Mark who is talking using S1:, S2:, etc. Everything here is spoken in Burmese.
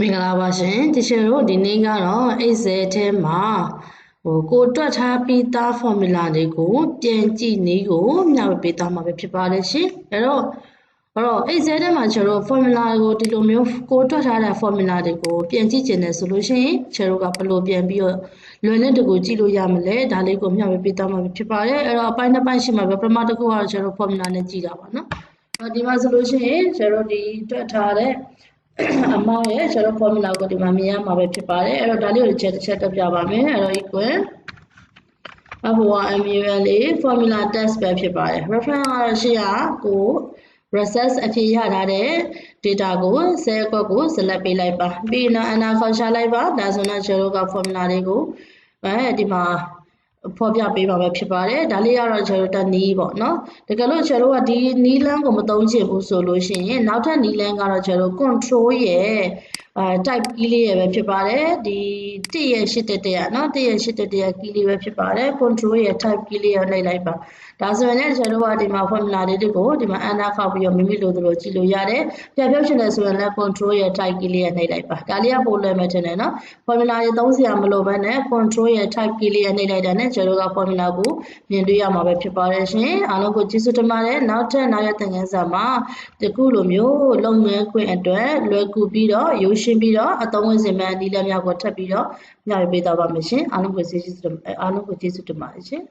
S1: မင်္ဂလာပါရှင်တချင်တို့ဒီနေ့ကတော့ Excel ထဲမှာဟိုကိုတွက်ထားပြီးသား formula တွေကိုပြန်ကြည့်နည်းကိုမျှဝေပေးသားမှာပဲဖြစ်ပါတယ်ရှင်အဲ့တော့အဲ့တော့ Excel ထဲမှာကျွန်တော်တို့ formula ကိုဒီလိုမျိုးကိုတွက်ထားတဲ့ formula တွေကိုပြန်ကြည့်ကျင်တယ်ဆိုလို့ရှိရင်ကျွန်တော်တို့ကဘယ်လိုပြန်ပြီးတော့လွယ်နဲ့တကူကြည့်လို့ရမလဲဒါလေးကိုမျှဝေပေးသားမှာပဲဖြစ်ပါတယ်အဲ့တော့အပိုင်းတစ်ပိုင်းရှိမှာပဲပထမတစ်ခုကတော့ကျွန်တော် formula နဲ့ကြည့်တာပါနော်အဲ့ဒီမှာဆိုလို့ရှိရင်ကျွန်တော်ဒီတွက်ထားတဲ့ အမောင်းရဲ့ကျွန်တော် formula ကိုဒီမှာမြင်ရမှာပဲဖြစ်ပါတယ်အဲ့တော့ဒါလေးကိုတစ်ချက်တစ်ချက်တက်ပြပါမယ်အဲ့တော့ equal အဟိုက MUL လေး formula test ပဲဖြစ်ပါတယ် reference ကတော့ရှိရကို recess အဖြစ်ရထားတဲ့ data ကို cell ကွက်ကို select ပေးလိုက်ပါပြီးတော့ enter ခေါ်ရှာလိုက်ပါဒါဆိုတော့ကျွန်တော်က formula လေးကိုအဲဒီမှာ ဖော်ပြပေးပါပဲဖြစ်ပါတယ်ဒါလေးကတော့ကျွန်တော်တနီးပေါ့နော်တကယ်လို့ကျွန်တော်ကဒီနီးလန်းကိုမသုံးချင်ဘူးဆိုလို့ရှိရင်နောက်ထပ်နီးလန်းကတော့ကျွန်တော် control ရဲ့ အဲ type key လေးရပဲဖြစ်ပါတယ်ဒီ1ရဲ့8တက်တက်ရနော်1ရဲ့8တက်တက်ရ key လေးပဲဖြစ်ပါတယ် control ရဲ့ type key လေးရလိုက်လိုက်ပါဒါဆိုရင်လည်းကျွန်တော်ကဒီမှာ formula လေးတွေကိုဒီမှာ enter ခောက်ပြီးတော့မိမိလိုသလိုကြည့်လို့ရတယ်ပြပြောချင်တယ်ဆိုရင်လည်း control ရဲ့ type key လေးရနှိပ်လိုက်ပါဒါလေးကပိုလွယ်မယ်ထင်တယ်နော် formula တွေသုံးစရာမလိုဘဲနဲ့ control ရဲ့ type key လေးရနှိပ်လိုက်တာနဲ့ကျွန်တော်က formula ကိုမြင်တွေ့ရမှာပဲဖြစ်ပါတယ်ရှင်အားလုံးကိုကျေးဇူးတင်ပါတယ်နောက်ထပ်နောက်ရသင်ခန်းစာမှာဒီခုလိုမျိုးလုပ်ငန်းခွင်အတွက်လွယ်ကူပြီးတော့ရိုးရှင်းပြီးတော့အသုံးဝင်စင်မှန်အနည်းလည်းများကိုထပ်ပြီးတော့ညှိပေးတော့ပါမယ်ရှင်အားလုံးကိုကျေးဇူးတင်အားလုံးကိုကျေးဇူးတင်ပါတယ်ရှင်